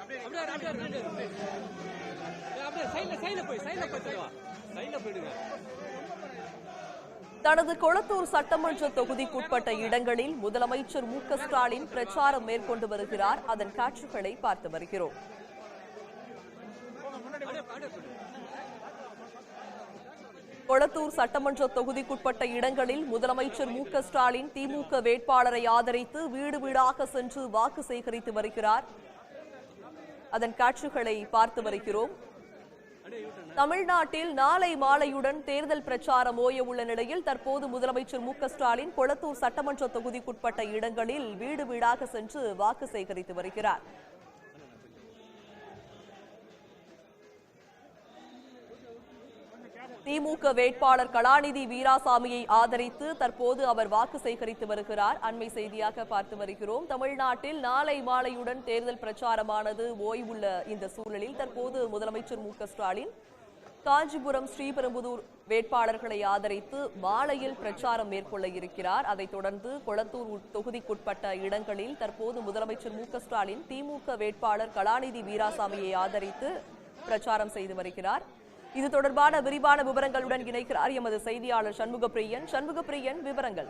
அப்படியே அப்படியே அப்படியே அப்படியே அப்படியே சைடுல போய் சைடுல போய் தலைவா சைடுல போயிடுங்க. தனது கொளத்தூர் சட்டமன்ற தொகுதிக்குட்பட்ட இடங்களில் முதலமைச்சர் மு க ஸ்டாலின் பிரச்சாரம் மேற்கொண்டு வருகிறார். அதன் காட்சிகளை பார்த்து வருகிறோம். கொளத்தூர் சட்டமன்ற தொகுதிக்குட்பட்ட இடங்களில் முதலமைச்சர் மு க ஸ்டாலின் திமுக வேட்பாளரை ஆதரித்து வீடு வீடாக சென்று வாக்கு சேகரித்து வருகிறார். அதன் காட்சிகளை பார்த்து வருகிறோம். தமிழ்நாட்டில் நாளை மாலையுடன் தேர்தல் பிரச்சாரம் ஓய உள்ள நிலையில் தற்போது முதலமைச்சர் மு ஸ்டாலின் கொளத்தூர் சட்டமன்ற தொகுதிக்குட்பட்ட இடங்களில் வீடு வீடாக சென்று வாக்கு சேகரித்து வருகிறார். திமுக வேட்பாளர் கலாநிதி வீராசாமியை ஆதரித்து தற்போது அவர் வாக்கு சேகரித்து வருகிறார். அண்மை செய்தியாக பார்த்து வருகிறோம். தமிழ்நாட்டில் நாளை மாலையுடன் தேர்தல் பிரச்சாரமானது ஓய்வுள்ள இந்த சூழலில் தற்போது முதலமைச்சர் மு ஸ்டாலின் காஞ்சிபுரம் ஸ்ரீபெரும்புதூர் வேட்பாளர்களை ஆதரித்து மாலையில் பிரச்சாரம் மேற்கொள்ள இருக்கிறார். அதைத் தொடர்ந்து கொளத்தூர் உட்- தொகுதிக்குட்பட்ட இடங்களில் தற்போது முதலமைச்சர் மு ஸ்டாலின் திமுக வேட்பாளர் கலாநிதி வீராசாமியை ஆதரித்து பிரச்சாரம் செய்து வருகிறார். இது தொடர்பான விரிவான விவரங்களுடன் இணைக்கிறார் எமது செய்தியாளர் சண்முகப்பிரியன். சண்முகப்பிரியன் விவரங்கள்.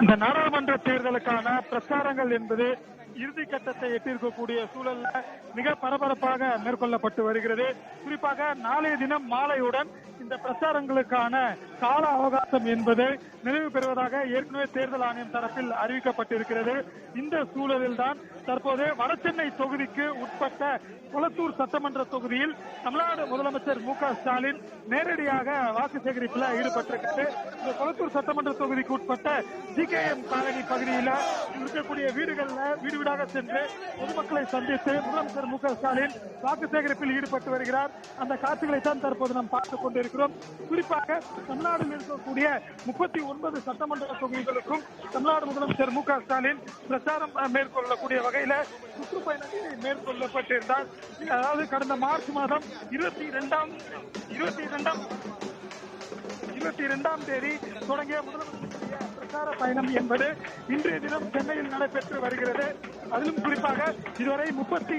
இந்த நாடாளுமன்ற தேர்தலுக்கான பிரச்சாரங்கள் என்பது இறுதி கட்டத்தை எட்டியிருக்கக்கூடிய சூழல்ல மிக பரபரப்பாக மேற்கொள்ளப்பட்டு வருகிறது. குறிப்பாக நாளைய தினம் மாலையுடன் இந்த பிரச்சாரங்களுக்கான கால அவகாசம் என்பது நிறைவு பெறுவதாக ஏற்கனவே தேர்தல் ஆணையம் தரப்பில் அறிவிக்கப்பட்டிருக்கிறது. இந்த சூழலில் தான் தற்போது வடசென்னை தொகுதிக்கு உட்பட்ட குளத்தூர் சட்டமன்ற தொகுதியில் தமிழ்நாடு முதலமைச்சர் மு க ஸ்டாலின் நேரடியாக வாக்கு சேகரிப்பில் ஈடுபட்டிருக்கிறது. இந்த குளத்தூர் சட்டமன்ற தொகுதிக்கு உட்பட்ட ஜி கே எம் காலனி பகுதியில் இருக்கக்கூடிய வீடுகளில் வீடு வீடாக சென்று பொதுமக்களை சந்தித்து முதலமைச்சர் மு க ஸ்டாலின் வாக்கு சேகரிப்பில் ஈடுபட்டு வருகிறார். அந்த காட்சிகளை தான் தற்போது நாம் பார்த்துக் கொண்டிருக்கிறோம். குறிப்பாக தமிழ்நாட்டில் இருக்கக்கூடிய முப்பத்தி ஒன்பது சட்டமன்ற தொகுதிகளுக்கும் தமிழ்நாடு முதலமைச்சர் மு க ஸ்டாலின் பிரச்சாரம் மேற்கொள்ளக்கூடிய வகையில சுற்றுப்பயணத்தில் மேற்கொள்ளப்பட்டிருந்தார். அதாவது கடந்த மார்ச் மாதம் இருபத்தி இரண்டாம் இருபத்தி இரண்டாம் இருபத்தி இரண்டாம் தேதி தொடங்கிய முதலமைச்சர் பிரச்சார பயணம் என்பது இன்றைய தினம் சென்னையில் நடைபெற்று வருகிறது. அதிலும் குறிப்பாக இதுவரை முப்பத்தி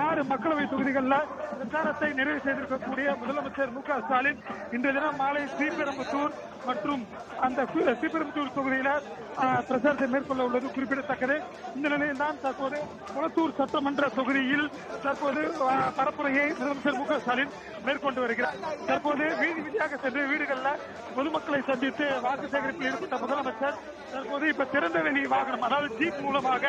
ஆறு மக்களவை தொகுதிகளில் பிரச்சாரத்தை நிறைவு செய்திருக்கக்கூடிய முதலமைச்சர் மு க ஸ்டாலின் இன்றைய தினம் மாலை ஸ்ரீபெரும்புத்தூர் மற்றும் அந்த ஸ்ரீபெரும்புத்தூர் தொகுதியில ஆஹ், பிரச்சாரத்தை மேற்கொள்ள உள்ளது குறிப்பிடத்தக்கது. இந்த நிலையில் தான் தற்போது குளத்தூர் சட்டமன்ற தொகுதியில் தற்போது பரப்புரையை முதலமைச்சர் மு க ஸ்டாலின் மேற்கொண்டு வருகிறார். தற்போது வீதி வீதியாக சென்று வீடுகளில் பொதுமக்களை சந்தித்து வாக்கு சேகரிப்பில் ஈடுபட்ட முதலமைச்சர் தற்போது இப்ப திறந்த வெளி வாகனம் அதாவது ஜீப் மூலமாக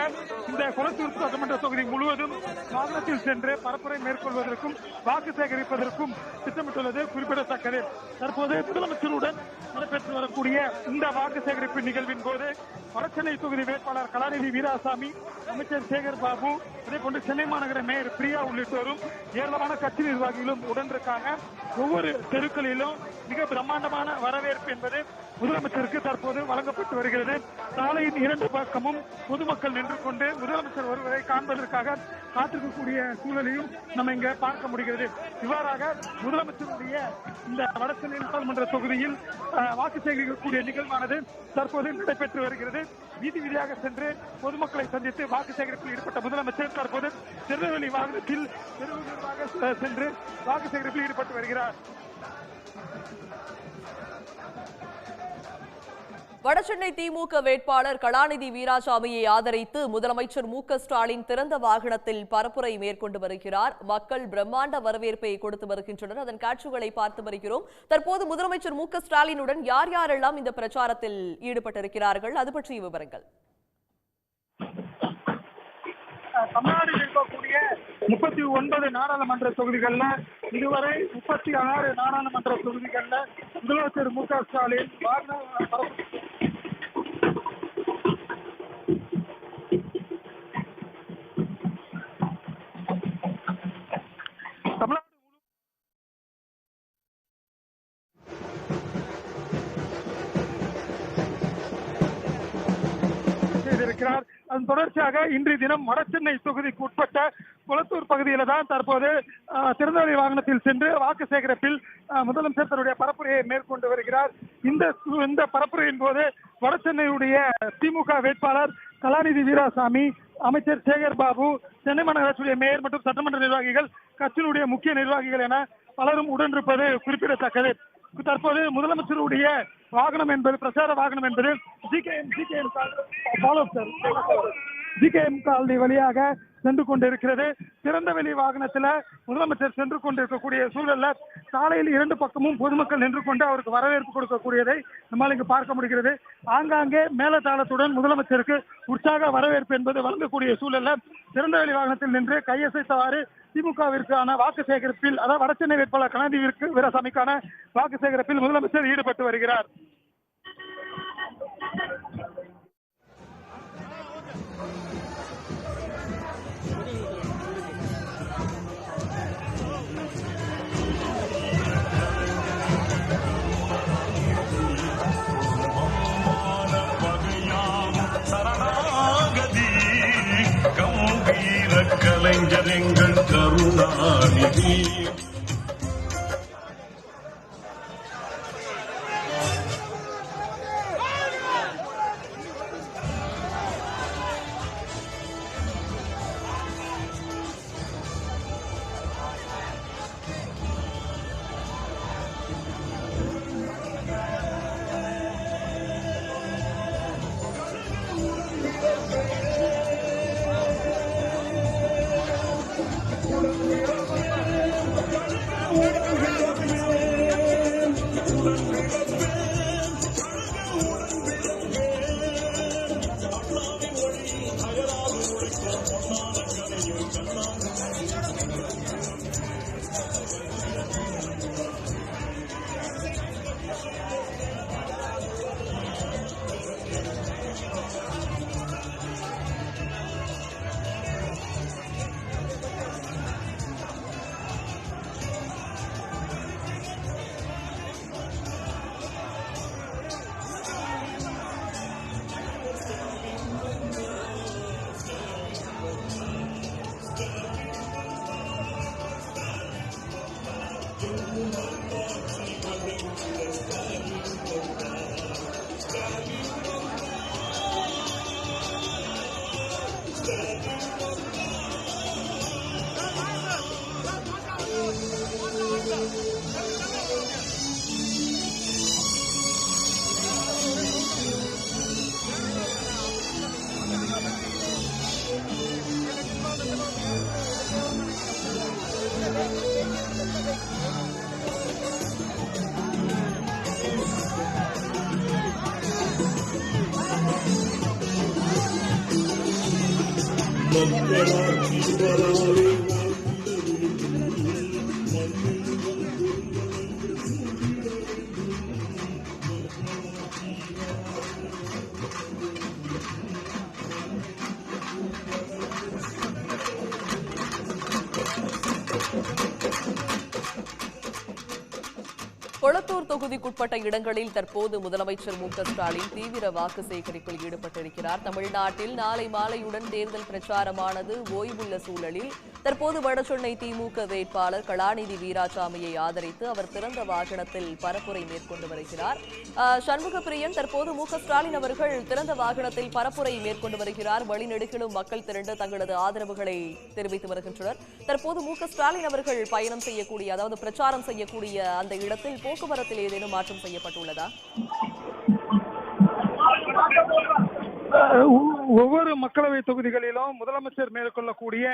இந்த குளத்தூர் சட்டமன்ற தொகுதி முழுவதும் வாகனத்தில் சென்று பரப்புரை மேற்கொள்வதற்கும் வாக்கு சேகரிப்பதற்கும் திட்டமிட்டுள்ளது குறிப்பிடத்தக்கது. தற்போது முதலமைச்சருடன் நடைபெற்று வரக்கூடிய இந்த வாக்கு சேகரிப்பு நிகழ்வின் போது வடசென்னை தொகுதி வேட்பாளர் கலாநிதி வீராசாமி அமைச்சர் சேகர் பாபு அதே போன்று சென்னை மாநகர மேயர் பிரியா உள்ளிட்டோரும் ஏராளமான கட்சி நிர்வாகிகளும் உடனிருக்காங்க. ஒவ்வொரு தெருக்களிலும் மிக பிரம்மாண்டமான வரவேற்பு என்பது முதலமைச்சருக்கு தற்போது வழங்கப்பட்டு வருகிறது. சாலையின் இரண்டு பக்கமும் பொதுமக்கள் நின்று கொண்டு முதலமைச்சர் வருவதை காண்பதற்காக காத்திருக்கக்கூடிய சூழலையும் நம்ம இங்க பார்க்க முடிகிறது. இவ்வாறாக முதலமைச்சருடைய இந்த வடசென்னை நாடாளுமன்ற தொகுதியில் அஹ், வாக்கு சேகரிக்கக்கூடிய நிகழ்வானது தற்போது நடைபெற்று வருகிறது. வீதி வீதியாக சென்று பொதுமக்களை சந்தித்து வாக்கு சேகரிப்பில் ஈடுபட்ட முதலமைச்சர் தற்போது திருநெல்வேலி வாகனத்தில் சென்று வாக்கு சேகரிப்பில் ஈடுபட்டு வருகிறார். வடசென்னை திமுக வேட்பாளர் கலாநிதி வீராசாமியை ஆதரித்து முதலமைச்சர் மு ஸ்டாலின் திறந்த வாகனத்தில் பரப்புரை மேற்கொண்டு வருகிறார். மக்கள் பிரம்மாண்ட வரவேற்பை கொடுத்து வருகின்றனர். அதன் காட்சிகளை பார்த்து வருகிறோம். தற்போது முதலமைச்சர் மு ஸ்டாலினுடன் யார் யாரெல்லாம் இந்த பிரச்சாரத்தில் ஈடுபட்டிருக்கிறார்கள்? அது பற்றிய விவரங்கள். தமிழ்நாடு இருக்கக்கூடிய முப்பத்தி ஒன்பது நாடாளுமன்ற தொகுதிகள்ல இதுவரை முப்பத்தி ஆறு நாடாளுமன்ற தொகுதிகள்ல முதலமைச்சர் மு க ஸ்டாலின் செய்திருக்கிறார். அதன் தொடர்ச்சியாக இன்றைய தினம் வடசென்னை தொகுதிக்கு உட்பட்ட குளத்தூர் பகுதியில தான் தற்போது திறந்தவெளி வாகனத்தில் சென்று வாக்கு சேகரிப்பில் முதலமைச்சர் தன்னுடைய பரப்புரையை மேற்கொண்டு வருகிறார். இந்த இந்த பரப்புரையின் போது வடசென்னையுடைய திமுக வேட்பாளர் கலாநிதி வீராசாமி அமைச்சர் சேகர் பாபு சென்னை மாநகராட்சியுடைய மேயர் மற்றும் சட்டமன்ற நிர்வாகிகள் கட்சியினுடைய முக்கிய நிர்வாகிகள் என பலரும் உடனிருப்பது குறிப்பிடத்தக்கது. தற்போது முதலமைச்சருடைய வாகனம் என்பது பிரச்சார வாகனம் என்பது GK G K M colony வழியாக சென்று கொண்டிருக்கிறது. திறந்தவெளி வாகனத்துல முதலமைச்சர் சென்று கொண்டிருக்கக்கூடிய சூழல்ல சாலையில் இரண்டு பக்கமும் பொதுமக்கள் நின்று கொண்டு அவருக்கு வரவேற்பு கொடுக்கக்கூடியதை நம்மால் இங்கு பார்க்க முடிகிறது. ஆங்காங்கே மேலதாளத்துடன் முதலமைச்சருக்கு உற்சாக வரவேற்பு என்பது வழங்கக்கூடிய சூழல்ல திறந்தவெளி வாகனத்தில் நின்று கையசைத்தவாறு திமுகவிற்கான வாக்கு சேகரிப்பில் அதாவது வடசென்னை வேட்பாளர் கலாநிதிவிற்கு வீரசாமிக்கான வாக்கு சேகரிப்பில் முதலமைச்சர் ஈடுபட்டு வருகிறார். I'm getting Whoa. கொளத்தூர் தொகுதிக்குட்பட்ட இடங்களில் தற்போது முதலமைச்சர் மு ஸ்டாலின் தீவிர வாக்கு சேகரிப்பில் ஈடுபட்டிருக்கிறார். தமிழ்நாட்டில் நாளை மாலையுடன் தேர்தல் பிரச்சாரமானது ஓய்வுள்ள சூழலில். தற்போது வடசென்னை திமுக வேட்பாளர் கலாநிதி வீராசாமியை ஆதரித்து அவர் திறந்த வாகனத்தில் பரப்புரை மேற்கொண்டு வருகிறார். சண்முகப்பிரியன் தற்போது மு ஸ்டாலின் அவர்கள் திறந்த வாகனத்தில் பரப்புரை மேற்கொண்டு வருகிறார். வழிநெடுகிலும் மக்கள் திரண்டு தங்களது ஆதரவுகளை தெரிவித்து வருகின்றனர். தற்போது மு ஸ்டாலின் அவர்கள் பயணம் செய்யக்கூடிய அதாவது பிரச்சாரம் செய்யக்கூடிய அந்த இடத்தில் போக்குவரத்தில் ஏதேனும் மாற்றம் செய்யப்பட்டுள்ளதா? ஒவ்வொரு மக்களவை தொகுதிகளிலும் முதலமைச்சர் மேற்கொள்ளக்கூடிய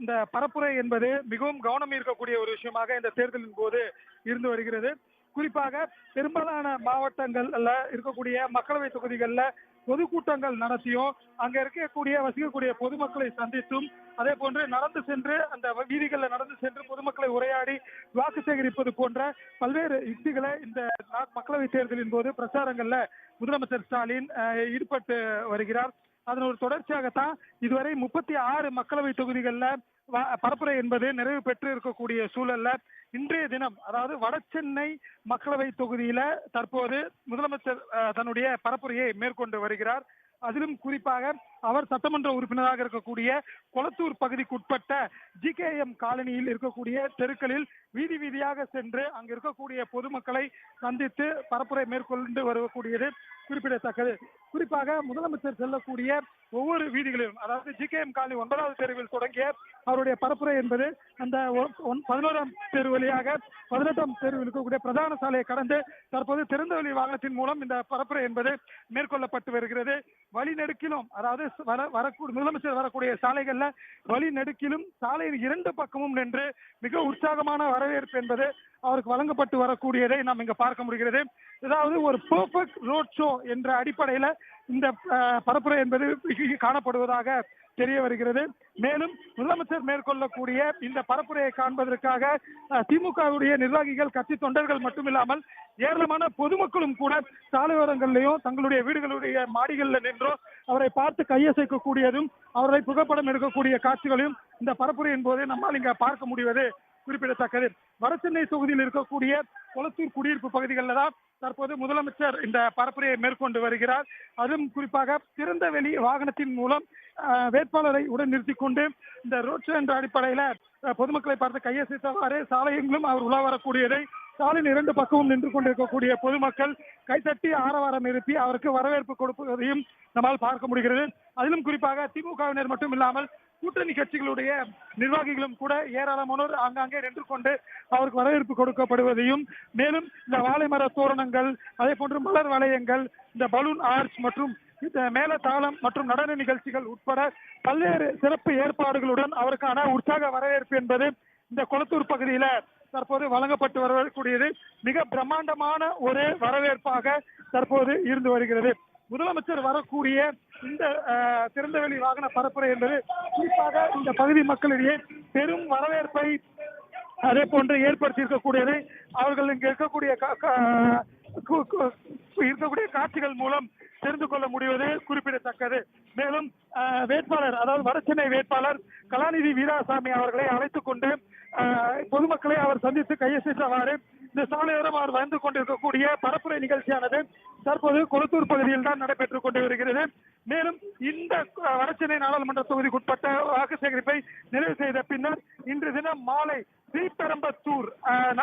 இந்த பரப்புரை என்பது மிகவும் கவனம் ஈர்க்கக்கூடிய ஒரு விஷயமாக இந்த தேர்தலின் போது இருந்து வருகிறது. குறிப்பாக பெரும்பாலான மாவட்டங்கள்ல இருக்கக்கூடிய மக்களவை தொகுதிகளில் பொதுக்கூட்டங்கள் நடத்தியும் அங்க இருக்கக்கூடிய வசிக்கக்கூடிய பொதுமக்களை சந்தித்தும் அதே போன்று நடந்து சென்று அந்த வீதிகளில் நடந்து சென்று பொதுமக்களை உரையாடி வாக்கு சேகரிப்பது போன்ற பல்வேறு யுக்திகளை இந்த மக்களவை தேர்தலின் போது பிரச்சாரங்கள்ல முதலமைச்சர் ஸ்டாலின் ஈடுபட்டு வருகிறார். அதன் ஒரு தொடர்ச்சியாகத்தான் இதுவரை முப்பத்தி ஆறு மக்களவை தொகுதிகளில் பரப்புரை என்பது நிறைவு பெற்று இருக்கக்கூடிய சூழல்ல இன்றைய தினம் அதாவது வடசென்னை மக்களவை தொகுதியில தற்போது முதலமைச்சர் தன்னுடைய பரப்புரையை மேற்கொண்டு வருகிறார். அதிலும் குறிப்பாக அவர் சட்டமன்ற உறுப்பினராக இருக்கக்கூடிய கொளத்தூர் பகுதிக்குட்பட்ட ஜிகேஎம் காலனியில் இருக்கக்கூடிய தெருக்களில் வீதி வீதியாக சென்று அங்கு இருக்கக்கூடிய பொதுமக்களை சந்தித்து பரப்புரை மேற்கொண்டு வரக்கூடியது குறிப்பிடத்தக்கது. குறிப்பாக முதலமைச்சர் செல்லக்கூடிய ஒவ்வொரு வீதிகளிலும் அதாவது ஜி கே எம் காலனி ஒன்பதாவது தெருவில் தொடங்கிய அவருடைய பரப்புரை என்பது அந்த ஒன்- பதினோராம் தெரு வழியாக பதினெட்டாம் தெருவில் இருக்கக்கூடிய பிரதான சாலையை கடந்து தற்போது திறந்தவெளி வாகனத்தின் மூலம் இந்த பரப்புரை என்பது மேற்கொள்ளப்பட்டு வருகிறது. வழிநெடுக்கிலும் அதாவது வர வரக்கூடிய முதலமைச்சர் வரக்கூடிய சாலைகள்ல வழிநெடுக்கிலும் சாலையின் இரண்டு பக்கமும் நின்று மிக உற்சாகமான வரவேற்பு என்பது அவருக்கு வழங்கப்பட்டு வரக்கூடியதை நாம் இங்க பார்க்க முடிகிறது. அதாவது ஒரு பெர்ஃபெக்ட் ரோட் ஷோ என்ற அடிப்படையில இந்த பரப்புரை என்பது காணப்படுவதாக தெரிய வருகிறது. மேலும் முதலமைச்சர் மேற்கொள்ளக்கூடிய இந்த பரப்புரையை காண்பதற்காக திமுகவுடைய நிர்வாகிகள் கட்சி தொண்டர்கள் மட்டுமில்லாமல் ஏராளமான பொதுமக்களும் கூட சாலையோரங்களிலையும் தங்களுடைய வீடுகளுடைய மாடிகளில் நின்றோ அவரை பார்த்து கையசைக்கக்கூடியதும் அவரை புகைப்படம் எடுக்கக்கூடிய காட்சிகளையும் இந்த பரப்புரையின் போது நம்மால் இங்க பார்க்க முடிவது குறிப்பிடத்தக்கது. வடசென்னை தொகுதியில் இருக்கக்கூடிய கொளத்தூர் குடியிருப்பு பகுதிகளில் தான் தற்போது முதலமைச்சர் இந்த பரப்புரையை மேற்கொண்டு வருகிறார். அதுவும் குறிப்பாக திறந்த வெளி வாகனத்தின் மூலம் வேட்பாளரை உடன் நிறுத்தி கொண்டு இந்த ரோட் ஷோ என்ற அடிப்படையில பொதுமக்களை பார்த்து கையசைத்தவாறு சாலையங்களும் அவர் உலா வரக்கூடியதை சாலையின் இரண்டு பக்கமும் நின்று கொண்டிருக்கக்கூடிய பொதுமக்கள் கைத்தட்டி ஆரவாரம் எழுப்பி அவருக்கு வரவேற்பு கொடுப்பதையும் நம்மால் பார்க்க முடிகிறது. அதிலும் குறிப்பாக திமுகவினர் மட்டும் இல்லாமல் கூட்டணி கட்சிகளுடைய நிர்வாகிகளும் கூட ஏராளமானோர் ஆங்காங்கே நின்று கொண்டு அவருக்கு வரவேற்பு கொடுக்கப்படுவதையும் மேலும் இந்த வாழை மர தோரணங்கள் அதே போன்று மலர் வளையங்கள் இந்த பலூன் ஆர்ச் மற்றும் மேல தாளம் மற்றும் நடன நிகழ்ச்சிகள் உட்பட பல்வேறு சிறப்பு ஏற்பாடுகளுடன் அவருக்கான உற்சாக வரவேற்பு என்பது இந்த கொளத்தூர் பகுதியில தற்போது வழங்கப்பட்டு வரக்கூடியது. மிக பிரம்மாண்டமான ஒரு வரவேற்பாக தற்போது இருந்து வருகிறது. முதலமைச்சர் வரக்கூடிய இந்த திறந்தவெளி வாகன பரப்புரை என்பது குறிப்பாக இந்த பகுதி மக்களிடையே பெரும் வரவேற்பை அதே போன்று ஏற்படுத்தி இருக்கக்கூடியதை அவர்கள் இங்க இருக்கக்கூடிய இருக்கக்கூடிய காட்சிகள் மூலம் தெரிந்து கொள்ள முடிவது குறிப்பிடத்தக்கது. மேலும் வேட்பாளர் அதாவது வடசென்னை வேட்பாளர் கலாநிதி வீராசாமி அவர்களை அழைத்துக் கொண்டு பொதுமக்களை அவர் சந்தித்து கையசைத்தவாறு இந்த சாலையோரம் அவர் வந்து கொண்டிருக்கக்கூடிய பரப்புரை நிகழ்ச்சியானது தற்போது கொளத்தூர் பகுதியில் தான் நடைபெற்றுக் கொண்டு வருகிறது. மேலும் இந்த வடசென்னை நாடாளுமன்ற தொகுதிக்குட்பட்ட வாக்கு சேகரிப்பை நிறைவு செய்த பின்னர் இன்று தினம் மாலை ஸ்ரீபெரும்பத்தூர்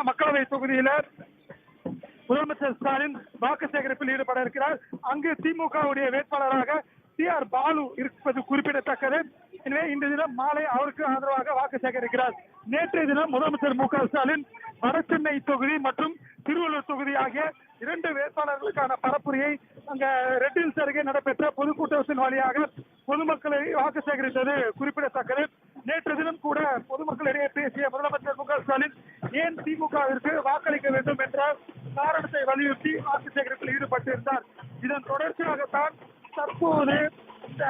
மக்களவை தொகுதியில முதலமைச்சர் ஸ்டாலின் வாக்கு சேகரிப்பில் ஈடுபட இருக்கிறார். அங்கு திமுகவுடைய வேட்பாளராக டி ஆர் பாலு இருப்பது குறிப்பிடத்தக்கது. எனவே இன்று தினம் மாலை அவருக்கு ஆதரவாக வாக்கு சேகரிக்கிறார். நேற்றைய தினம் முதலமைச்சர் மு க ஸ்டாலின் வடசென்னை தொகுதி மற்றும் திருவள்ளூர் தொகுதி ஆகிய இரண்டு வேட்பாளர்களுக்கான பரப்புரையை அங்க ரெட் ஹில்ஸ் அருகே நடைபெற்ற பொதுக்கூட்டத்தின் வழியாக பொதுமக்களை வாக்கு சேகரித்தது குறிப்பிடத்தக்கது. நேற்று தினம் கூட பொதுமக்களிடையே பேசிய முதலமைச்சர் மு க ஸ்டாலின் ஏன் திமுகவிற்கு வாக்களிக்க வேண்டும் என்ற காரணத்தை வலியுறுத்தி வாக்கு சேகரிப்பில் ஈடுபட்டிருந்தார். இதன் தொடர்ச்சியாகத்தான் தற்போது இந்த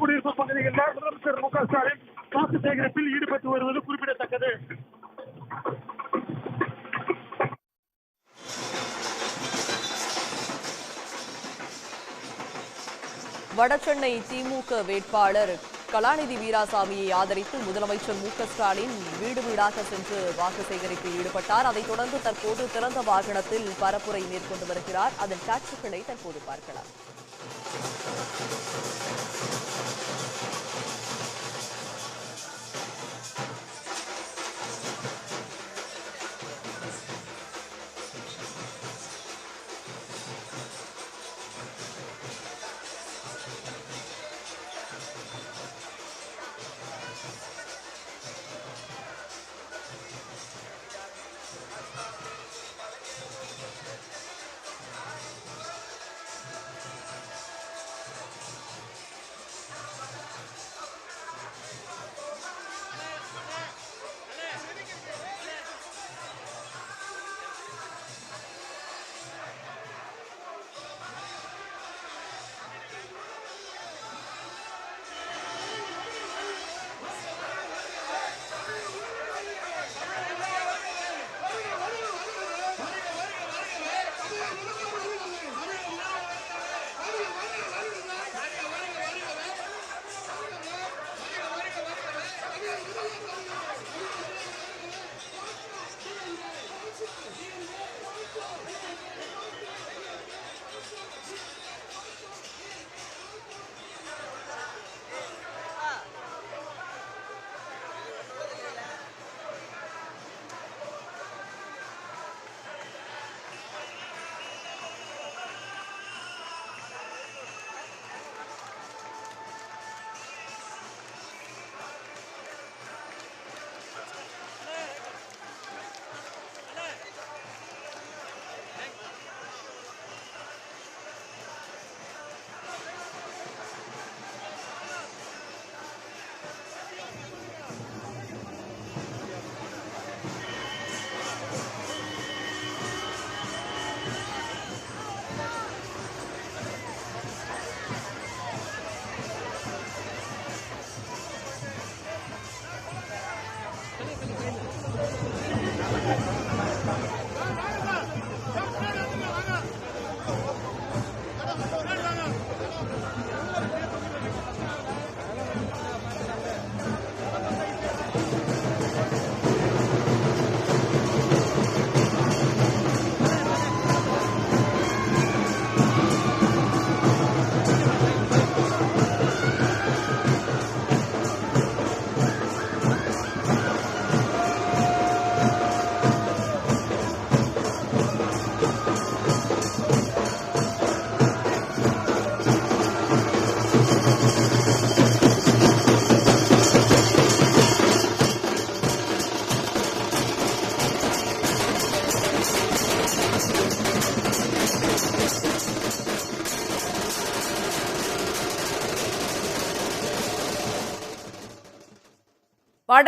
குடியிருப்பு பகுதிகளில் முதலமைச்சர் மு க ஸ்டாலின் வாக்கு சேகரிப்பில் ஈடுபட்டு வருவது குறிப்பிடத்தக்கது. வடசென்னை திமுக வேட்பாளர் கலாநிதி வீராசாமியை ஆதரித்து முதலமைச்சர் மு ஸ்டாலின் வீடு வீடாக சென்று வாக்கு சேகரிப்பில் ஈடுபட்டார். அதைத் தொடர்ந்து தற்போது திறந்த வாகனத்தில் பரப்புரை மேற்கொண்டு வருகிறார். அதன் காட்சிகளை தற்போது பார்க்கலாம்.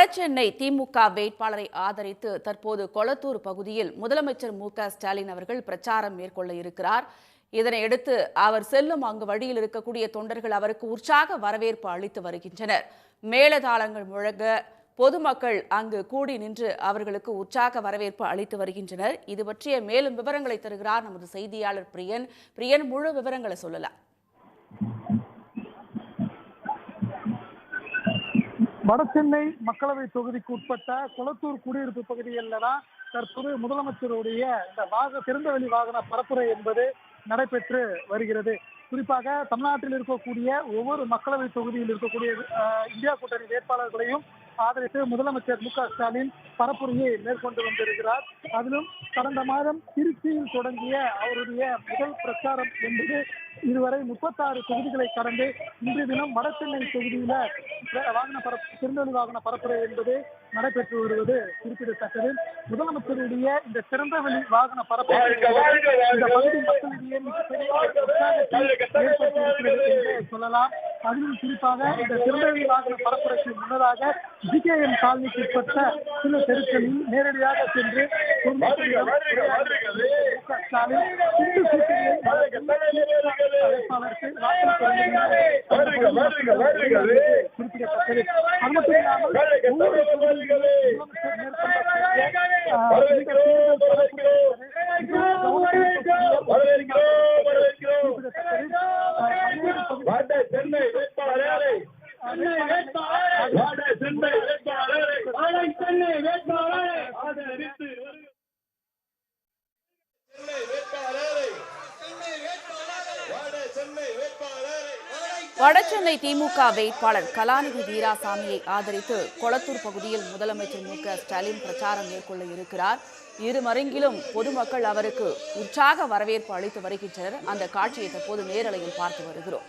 வடசென்னை திமுக வேட்பாளரை ஆதரித்து தற்போது கொளத்தூர் பகுதியில் முதலமைச்சர் மு ஸ்டாலின் அவர்கள் பிரச்சாரம் மேற்கொள்ள இருக்கிறார். இதனையடுத்து அவர் செல்லும் அங்கு வழியில் இருக்கக்கூடிய தொண்டர்கள் அவருக்கு உற்சாக வரவேற்பு அளித்து வருகின்றனர். மேலதாளங்கள் முழங்க பொதுமக்கள் அங்கு கூடி நின்று அவர்களுக்கு உற்சாக வரவேற்பு அளித்து வருகின்றனர். இது பற்றிய மேலும் விவரங்களை தருகிறார் நமது செய்தியாளர் பிரியன். பிரியன் முழு விவரங்களை சொல்லலாம். வடசென்னை மக்களவை தொகுதிக்கு உட்பட்ட குளத்தூர் குடியிருப்பு பகுதிகளில் தான் தற்போது முதலமைச்சருடைய இந்த வாக திறந்தவெளி வாகன பரப்புரை என்பது நடைபெற்று வருகிறது. குறிப்பாக தமிழ்நாட்டில் இருக்கக்கூடிய ஒவ்வொரு மக்களவை தொகுதியில் இருக்கக்கூடிய இந்தியா கூட்டணி வேட்பாளர்களையும் ஆதரித்து முதலமைச்சர் மு க ஸ்டாலின் பரப்புரையை மேற்கொண்டு வந்திருக்கிறார். அதிலும் கடந்த மாதம் திருச்சியில் தொடங்கிய அவருடைய முதல் பிரச்சாரம் என்பது இதுவரை முப்பத்தாறு தொகுதிகளை கடந்து இன்று தினம் வடசென்னை தொகுதியில பிர- வாகன பரப்பு திருநெல்வேலி வாகன பரப்புரை என்பது நடைபெற்று வருவது குறிப்பிடத்தக்கது. முதலமைச்சருடைய இந்த திறந்தவெளி வாகன பரப்புரை இந்த பகுதி மக்களிடையே மிகப்பெரிய சொல்லலாம். அதிலும் குறிப்பாக இந்த திருநெல்வேலி வாகன பரப்புரைக்கு முன்னதாக ஜிகேஎம் காலனிக்கு உட்பட்ட சில தெருக்களில் நேரடியாக சென்று பொதுமக்களிடம் உரையாடிய மு க இந்து வடசென்னை திமுக வேட்பாளர் கலாநிதி வீராசாமியை ஆதரித்து கொளத்தூர் பகுதியில் முதலமைச்சர் மு ஸ்டாலின் பிரச்சாரம் மேற்கொள்ள இருக்கிறார். இரு மருங்கிலும் பொதுமக்கள் அவருக்கு உற்சாக வரவேற்பு அளித்து வருகின்றனர். அந்த காட்சியை தற்போது நேரலையில் பார்த்து வருகிறோம்.